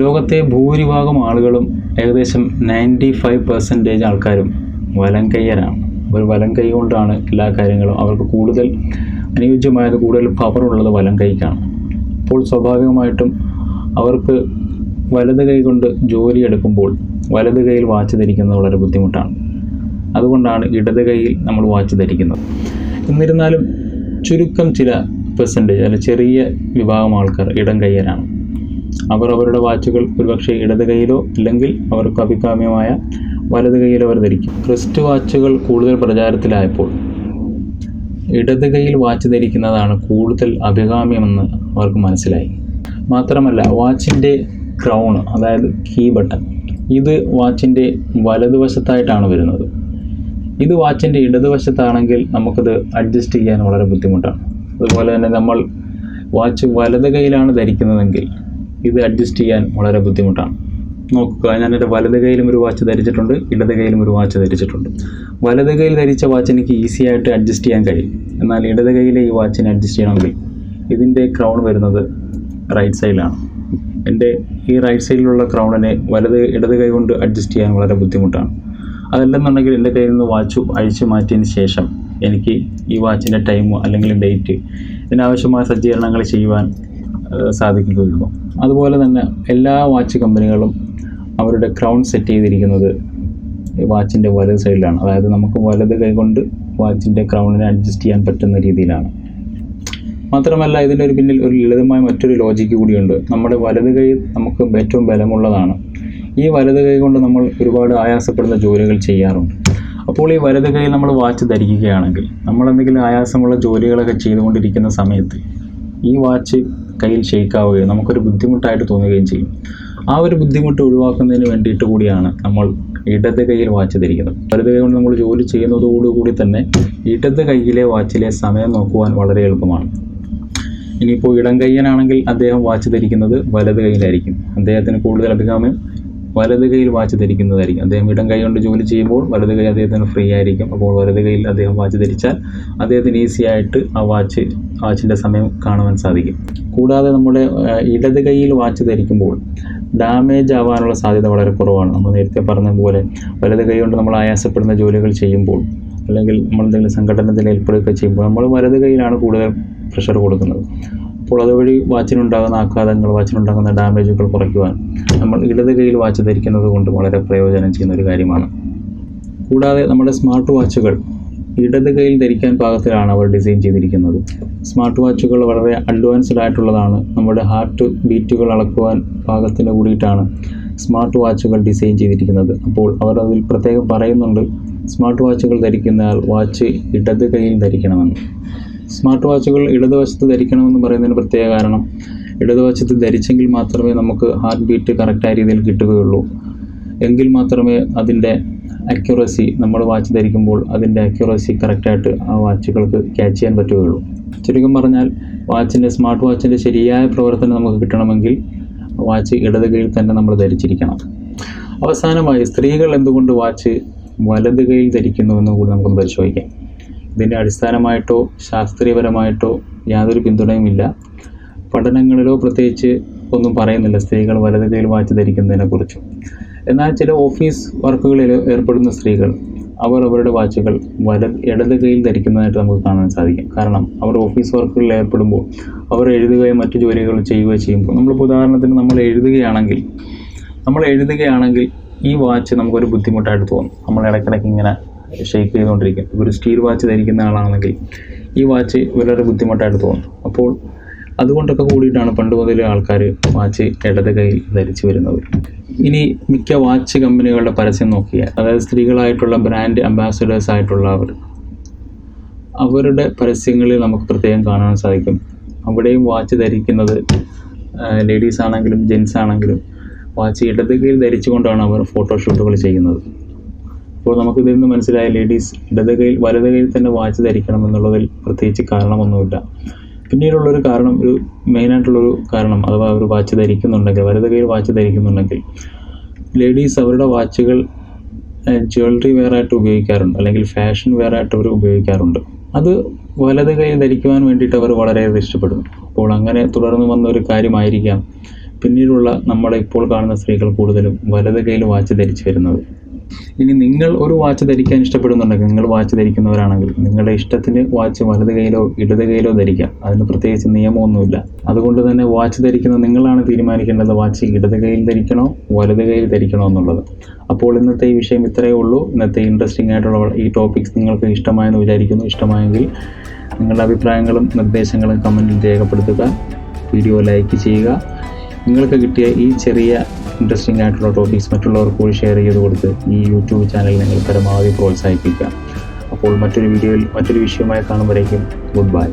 ലോകത്തെ ഭൂരിഭാഗം ആളുകളും ഏകദേശം നയന്റി ഫൈവ് പെർസെന്റേജ് ആൾക്കാരും വലം കയ്യരാണ് അവർ വലം കൈ കൊണ്ടാണ് എല്ലാ കാര്യങ്ങളും അവർക്ക് കൂടുതൽ അനുയോജ്യമായത് കൂടുതൽ പവറുള്ളത് വലം കൈക്കാണ് അപ്പോൾ സ്വാഭാവികമായിട്ടും അവർക്ക് വലത് കൈ കൊണ്ട് ജോലി എടുക്കുമ്പോൾ വലത് കൈയിൽ വാച്ച് ധരിക്കുന്നത് വളരെ ബുദ്ധിമുട്ടാണ്. അതുകൊണ്ടാണ് ഇടത് കൈയിൽ നമ്മൾ വാച്ച് ധരിക്കുന്നത്. എന്നിരുന്നാലും ചുരുക്കം ചില പെർസെന്റേജ് അല്ല ചെറിയ വിഭാഗം ആൾക്കാർ ഇടം കയ്യരാണ്. അവർ അവരുടെ വാച്ചുകൾ ഒരുപക്ഷെ ഇടത് കൈയിലോ അല്ലെങ്കിൽ അവർക്ക് അഭികാമ്യമായ വലത് കൈയിലോ അവർ ധരിക്കും. ക്രിസ്റ്റ് വാച്ചുകൾ കൂടുതൽ പ്രചാരത്തിലായപ്പോൾ ഇടത് കൈയിൽ വാച്ച് ധരിക്കുന്നതാണ് കൂടുതൽ അഭികാമ്യമെന്ന് അവർക്ക് മനസ്സിലായി. മാത്രമല്ല വാച്ചിന്റെ ക്രൗൺ അതായത് കീ ബട്ടൺ ഇത് വാച്ചിന്റെ വലതുവശത്തായിട്ടാണ് വരുന്നത്. ഇത് വാച്ചിന്റെ ഇടതുവശത്താണെങ്കിൽ നമുക്കത് അഡ്ജസ്റ്റ് ചെയ്യാൻ വളരെ ബുദ്ധിമുട്ടാണ്. അതുപോലെ തന്നെ നമ്മൾ വാച്ച് വലത് കൈയിലാണ് ധരിക്കുന്നതെങ്കിൽ ഇത് അഡ്ജസ്റ്റ് ചെയ്യാൻ വളരെ ബുദ്ധിമുട്ടാണ്. നോക്കുക ഞാൻ എന്റെ വലത് കൈയിലും ഒരു വാച്ച് ധരിച്ചിട്ടുണ്ട് ഇടത് കൈയിലും ഒരു വാച്ച് ധരിച്ചിട്ടുണ്ട്. വലത് കൈയിൽ ധരിച്ച വാച്ച് എനിക്ക് ഈസി ആയിട്ട് അഡ്ജസ്റ്റ് ചെയ്യാൻ കഴിയും. എന്നാൽ ഇടത് കൈയിലെ ഈ വാച്ചിനെ അഡ്ജസ്റ്റ് ചെയ്യണമെങ്കിൽ ഇതിന്റെ ക്രൗൺ വരുന്നത് റൈറ്റ് സൈഡിലാണ് എന്റെ ഈ റൈറ്റ് സൈഡിലുള്ള ക്രൗണിനെ വലത് ഇടത് കൈ കൊണ്ട് അഡ്ജസ്റ്റ് ചെയ്യാൻ വളരെ ബുദ്ധിമുട്ടാണ്. അതല്ലെന്നുണ്ടെങ്കിൽ എന്റെ കയ്യിൽ നിന്ന് വാച്ച് അഴിച്ചു മാറ്റിയതിന് ശേഷം എനിക്ക് ഈ വാച്ചിന്റെ ടൈമോ അല്ലെങ്കിൽ ഡേറ്റ് ഇതിനാവശ്യമായ സജ്ജീകരണങ്ങൾ ചെയ്യുവാൻ സാധിക്കുകയുള്ളൂ. അതുപോലെ തന്നെ എല്ലാ വാച്ച് കമ്പനികളും അവരുടെ ക്രൗൺ സെറ്റ് ചെയ്തിരിക്കുന്നത് വാച്ചിന്റെ വലത് സൈഡിലാണ്. അതായത് നമുക്ക് വലത് കൈ കൊണ്ട് വാച്ചിന്റെ ക്രൗണിനെ അഡ്ജസ്റ്റ് ചെയ്യാൻ പറ്റുന്ന രീതിയിലാണ്. മാത്രമല്ല ഇതിന്റെ ഒരു പിന്നിൽ ഒരു ലളിതമായ മറ്റൊരു ലോജിക്ക് കൂടിയുണ്ട്. നമ്മുടെ വലത് കൈ നമുക്ക് ഏറ്റവും ബലമുള്ളതാണ്. ഈ വലത് കൈ കൊണ്ട് നമ്മൾ ഒരുപാട് ആയാസപ്പെടുന്ന ജോലികൾ ചെയ്യാറുണ്ട്. അപ്പോൾ ഈ വലത് കൈ നമ്മൾ വാച്ച് ധരിക്കുകയാണെങ്കിൽ നമ്മൾ എന്തെങ്കിലും ആയാസമുള്ള ജോലികളൊക്കെ ചെയ്തുകൊണ്ടിരിക്കുന്ന സമയത്ത് ഈ വാച്ച് കയ്യിൽ ഷെയ്ക്കാവുകയും നമുക്കൊരു ബുദ്ധിമുട്ടായിട്ട് തോന്നുകയും ചെയ്യും. ആ ഒരു ബുദ്ധിമുട്ട് ഒഴിവാക്കുന്നതിന് വേണ്ടിയിട്ട് കൂടിയാണ് നമ്മൾ ഇടത് കൈയിൽ വാച്ച് ധരിക്കുന്നത്. വലത് കൈ കൊണ്ട് നമ്മൾ ജോലി ചെയ്യുന്നതോടുകൂടി തന്നെ ഇടത് കൈയിലെ വാച്ചിലെ സമയം നോക്കുവാൻ വളരെ എളുപ്പമാണ്. ഇനിയിപ്പോൾ ഇടം കയ്യനാണെങ്കിൽ അദ്ദേഹം വാച്ച് ധരിക്കുന്നത് വലത് കൈയിലായിരിക്കും അദ്ദേഹത്തിന് കൂടുതൽ അഭികാമ്യം വലത് കൈയിൽ വാച്ച് ധരിക്കുന്നതായിരിക്കും. അദ്ദേഹം ഇടം കൈ കൊണ്ട് ജോലി ചെയ്യുമ്പോൾ വലത് കൈ അദ്ദേഹത്തിന് ഫ്രീ ആയിരിക്കും. അപ്പോൾ വലത് കൈയിൽ അദ്ദേഹം വാച്ച് ധരിച്ചാൽ അദ്ദേഹത്തിന് ഈസി ആയിട്ട് ആ വാച്ച് വാച്ചിന്റെ സമയം കാണുവാൻ സാധിക്കും. കൂടാതെ നമ്മുടെ ഇടത് കൈയിൽ വാച്ച് ധരിക്കുമ്പോൾ ഡാമേജ് ആവാനുള്ള സാധ്യത വളരെ കുറവാണ്. നമ്മൾ നേരത്തെ പറഞ്ഞ പോലെ വലത് കൈ കൊണ്ട് നമ്മൾ ആയാസപ്പെടുന്ന ജോലികൾ ചെയ്യുമ്പോൾ അല്ലെങ്കിൽ നമ്മൾ എന്തെങ്കിലും സംഘടനത്തിൽ ഏർപ്പെടുകയൊക്കെ ചെയ്യുമ്പോൾ നമ്മൾ വലത് കൈയിലാണ് കൂടുതൽ പ്രഷർ കൊടുക്കുന്നത്. അപ്പോൾ അതുവഴി വാച്ചിനുണ്ടാകുന്ന ആഘാതങ്ങൾ വാച്ചിനുണ്ടാകുന്ന ഡാമേജുകൾ കുറയ്ക്കുവാൻ നമ്മൾ ഇടത് കൈയിൽ വാച്ച് ധരിക്കുന്നത് കൊണ്ട് വളരെ പ്രയോജനം ചെയ്യുന്ന ഒരു കാര്യമാണ്. കൂടാതെ നമ്മുടെ സ്മാർട്ട് വാച്ചുകൾ ഇടത് കൈയിൽ ധരിക്കാൻ പാകത്തിലാണ് അവർ ഡിസൈൻ ചെയ്തിരിക്കുന്നത്. സ്മാർട്ട് വാച്ചുകൾ വളരെ അഡ്വാൻസ്ഡ് ആയിട്ടുള്ളതാണ്. നമ്മുടെ ഹാർട്ട് ബീറ്റുകൾ അളക്കുവാൻ പാകത്തിന് കൂടിയിട്ടാണ് സ്മാർട്ട് വാച്ചുകൾ ഡിസൈൻ ചെയ്തിരിക്കുന്നത്. അപ്പോൾ അവർ അതിൽ പ്രത്യേകം പറയുന്നുണ്ട് സ്മാർട്ട് വാച്ചുകൾ ധരിക്കുന്നയാൾ വാച്ച് ഇടത് കൈയിൽ ധരിക്കണമെന്ന്. സ്മാർട്ട് വാച്ചുകൾ ഇടതുവശത്ത് ധരിക്കണമെന്ന് പറയുന്നതിന് പ്രത്യേക കാരണം ഇടതുവശത്ത് ധരിച്ചെങ്കിൽ മാത്രമേ നമുക്ക് ഹാർട്ട് ബീറ്റ് കറക്റ്റായ രീതിയിൽ കിട്ടുകയുള്ളൂ. എങ്കിൽ മാത്രമേ അതിന്റെ അക്യുറസി നമ്മൾ വാച്ച് ധരിക്കുമ്പോൾ അതിന്റെ അക്യുറസി കറക്റ്റായിട്ട് ആ വാച്ചുകൾക്ക് ക്യാച്ച് ചെയ്യാൻ പറ്റുകയുള്ളൂ. ചുരുക്കം പറഞ്ഞാൽ വാച്ചിന്റെ സ്മാർട്ട് വാച്ചിന്റെ ശരിയായ പ്രവർത്തനം നമുക്ക് കിട്ടണമെങ്കിൽ വാച്ച് ഇടത് കൈയിൽ തന്നെ നമ്മൾ ധരിച്ചിരിക്കണം. അവസാനമായി സ്ത്രീകൾ എന്തുകൊണ്ട് വാച്ച് വലത് കൈയിൽ ധരിക്കുന്നുവെന്ന് കൂടി നമുക്കൊന്ന് പരിശോധിക്കാം. ഇതിന്റെ അടിസ്ഥാനമായിട്ടോ ശാസ്ത്രീയപരമായിട്ടോ യാതൊരു പിന്തുണയുമില്ല പഠനങ്ങളിലോ പ്രത്യേകിച്ച് ഒന്നും പറയുന്നില്ല. സ്ത്രീകൾ വലത് കൈയിൽ വാച്ച് ധരിക്കുന്നതിനെക്കുറിച്ച് എന്നാൽ ചില ഓഫീസ് വർക്കുകളിൽ ഏർപ്പെടുന്ന സ്ത്രീകൾ അവർ അവരുടെ വാച്ചുകൾ വല ഇടത് കൈയിൽ ധരിക്കുന്നതായിട്ട് നമുക്ക് കാണാൻ സാധിക്കും. കാരണം അവർ ഓഫീസ് വർക്കുകളിൽ ഏർപ്പെടുമ്പോൾ അവർ എഴുതുകയും മറ്റു ജോലികൾ ചെയ്യുകയോ ചെയ്യുമ്പോൾ നമ്മളിപ്പോൾ ഉദാഹരണത്തിന് നമ്മൾ എഴുതുകയാണെങ്കിൽ നമ്മൾ എഴുതുകയാണെങ്കിൽ ഈ വാച്ച് നമുക്കൊരു ബുദ്ധിമുട്ടായിട്ട് തോന്നും. നമ്മൾ ഇടയ്ക്കിടയ്ക്ക് ഇങ്ങനെ ഷെയ്ക്ക് ചെയ്തുകൊണ്ടിരിക്കും. ഒരു സ്റ്റീൽ വാച്ച് ധരിക്കുന്ന ആളാണെങ്കിൽ ഈ വാച്ച് വളരെ ബുദ്ധിമുട്ടായിട്ട് തോന്നും. അപ്പോൾ അതുകൊണ്ടൊക്കെ കൂടിയിട്ടാണ് പണ്ട് മുതലേ ആൾക്കാർ വാച്ച് ഇടത് കൈയിൽ ധരിച്ചു വരുന്നത്. ഇനി മിക്ക വാച്ച് കമ്പനികളുടെ പരസ്യം നോക്കിയാൽ അതായത് സ്ത്രീകളായിട്ടുള്ള ബ്രാൻഡ് അംബാസഡേഴ്സ് ആയിട്ടുള്ള അവർ അവരുടെ പരസ്യങ്ങളിൽ നമുക്ക് പ്രത്യേകം കാണാൻ സാധിക്കും. അവിടെയും വാച്ച് ധരിക്കുന്നത് ലേഡീസ് ആണെങ്കിലും ജെൻസ് ആണെങ്കിലും വാച്ച് ഇടത് കൈയിൽ ധരിച്ചുകൊണ്ടാണ് അവർ ഫോട്ടോഷൂട്ടുകൾ ചെയ്യുന്നത്. അപ്പോൾ നമുക്ക് ഇതിൽ നിന്ന് മനസ്സിലായ ലേഡീസ് ഇടത് കൈയിൽ വലത് കൈയിൽ തന്നെ വാച്ച് ധരിക്കണം എന്നുള്ളതിൽ പ്രത്യേകിച്ച് കാരണമൊന്നുമില്ല. പിന്നീടുള്ളൊരു കാരണം ഒരു മെയിനായിട്ടുള്ളൊരു കാരണം അഥവാ ഒരു വാച്ച് ധരിക്കുന്നുണ്ടെങ്കിൽ വലത് കൈയിൽ വാച്ച് ധരിക്കുന്നുണ്ടെങ്കിൽ ലേഡീസ് അവരുടെ വാച്ചുകൾ ജ്വല്ലറി വെയറായിട്ട് ഉപയോഗിക്കാറുണ്ട് അല്ലെങ്കിൽ ഫാഷൻ വെയറായിട്ട് അവർ ഉപയോഗിക്കാറുണ്ട്. അത് വലത് കൈ ധരിക്കുവാൻ വേണ്ടിയിട്ട് അവർ വളരെയേറെ ഇഷ്ടപ്പെടുന്നു. അപ്പോൾ അങ്ങനെ തുടർന്ന് വന്ന ഒരു കാര്യമായിരിക്കാം പിന്നീടുള്ള നമ്മളെ ഇപ്പോൾ കാണുന്ന സ്ത്രീകൾ കൂടുതലും വലത് കയ്യിൽ വാച്ച് ധരിച്ചു വരുന്നത്. ഇനി നിങ്ങൾ ഒരു വാച്ച് ധരിക്കാൻ ഇഷ്ടപ്പെടുന്നുണ്ടെങ്കിൽ നിങ്ങൾ വാച്ച് ധരിക്കുന്നവരാണെങ്കിൽ നിങ്ങളുടെ ഇഷ്ടത്തിന് വാച്ച് വലത് കൈയിലോ ഇടത് കൈയിലോ ധരിക്കാം. അതിന് പ്രത്യേകിച്ച് നിയമമൊന്നുമില്ല. അതുകൊണ്ട് തന്നെ വാച്ച് ധരിക്കുന്ന നിങ്ങളാണ് തീരുമാനിക്കേണ്ടത്. വാച്ച് ഇടത് കൈയിൽ ധരിക്കണോ വലത് കൈയിൽ ധരിക്കണോ എന്നുള്ളത്. അപ്പോൾ ഇന്നത്തെ ഈ വിഷയം ഇത്രയേ ഉള്ളൂ. ഇന്നത്തെ ഇൻട്രസ്റ്റിംഗ് ആയിട്ടുള്ള ഈ ടോപ്പിക്സ് നിങ്ങൾക്ക് ഇഷ്ടമായെന്ന് വിചാരിക്കുന്നു. ഇഷ്ടമായെങ്കിൽ നിങ്ങളുടെ അഭിപ്രായങ്ങളും നിർദ്ദേശങ്ങളും കമന്റിൽ രേഖപ്പെടുത്തുക. വീഡിയോ ലൈക്ക് ചെയ്യുക. നിങ്ങൾക്ക് കിട്ടിയ ഈ ചെറിയ ഇൻട്രസ്റ്റിംഗ് ആയിട്ടുള്ള ടോപ്പിക്സ് മറ്റുള്ളവർക്ക് കൂടി ഷെയർ ചെയ്ത് കൊടുത്ത് ഈ യൂട്യൂബ് ചാനൽ നിങ്ങൾ പരമാവധി പ്രോത്സാഹിപ്പിക്കുക അപ്പോൾ മറ്റൊരു വീഡിയോയിൽ മറ്റൊരു വിഷയമായി കാണുമ്പോഴേക്കും ഗുഡ് ബൈ